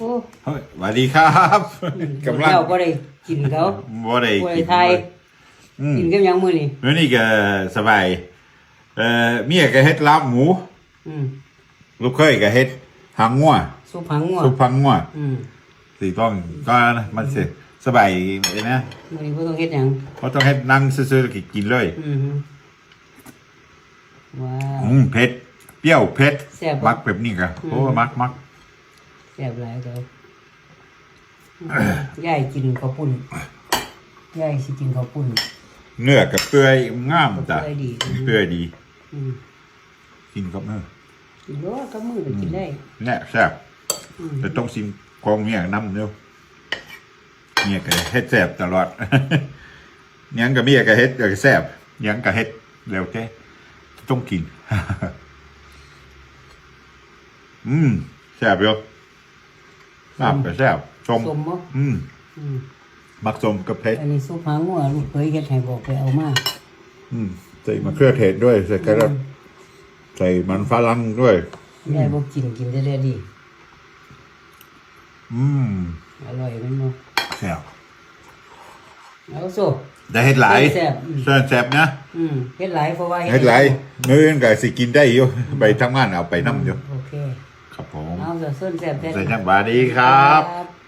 โอ้เฮ้ยสวัสดีครับกำลังเจ้าก็ได้กินเขาบ่ได้ป่วยกินไทยอืมกินกับหยังมื้อนี่มื้อนี้ก็สบายเอ่อเมียก็เฮ็ดลาบหมู อืมลูกเคยก็เฮ็ดหางงัวซุปหางงัวซุปพังงัวอืมสิต้องก็มันสิสบายเลยนะมื้อนี้บ่ต้องเฮ็ดหยังเพราะต้องเฮ็ดนั่งซื่อๆแล้วก็กินเลยอืมว้าว อืมเผ็ดเปรี้ยวเผ็ดแซ่บบ่มักแบบนี้ก็โอ้มักมักแซ่บหลายเด้อยายกินข้าวปุ้นยายสิกินข้าวปุ้น เนื้อกับเปื่อยงามจ้ะเปื่อยดี เปื่อยดีอืมกินกับเนื้อกินโลดกับมือก็กินได้แน่แซ่บอืมแต่ต้องซิมของเมียน้ำเดียวเมียก็เฮ็ดแซ่บตลอดหยังกับเมียก็เฮ็ดก็แซ่บหยังก็เฮ็ดแล้วแต่ต้องกิน อืมแซ่บอยู่ ลาบก็แซ่บส้มส้มบ่อืมอืมมักส้มกับเผ็ดอันนี้ซุปหางงัวลูกเคยเฮ็ดให้บอกไปเอามาอืมใส่มะเขือเทศด้วย ใส่กระดาษใส่มันฝรั่งด้วยยายบ่กินกินได้ได้ดี อืมอร่อยแมันบ่แซ่บเอาโซ่ได้เฮ็ดหลายแซ่บอืมเส้นแซ่บนะอืมเฮ็ดหลายเพราะว่าเฮ็ดหลายมื้ออื่นก็สิกินได้อยู่ไปทำงานเอาไปนํอยู่โอเคครับ ผม เอาเดี๋ยวส้นแซ่บได้ใส่จังบาดีครับครับ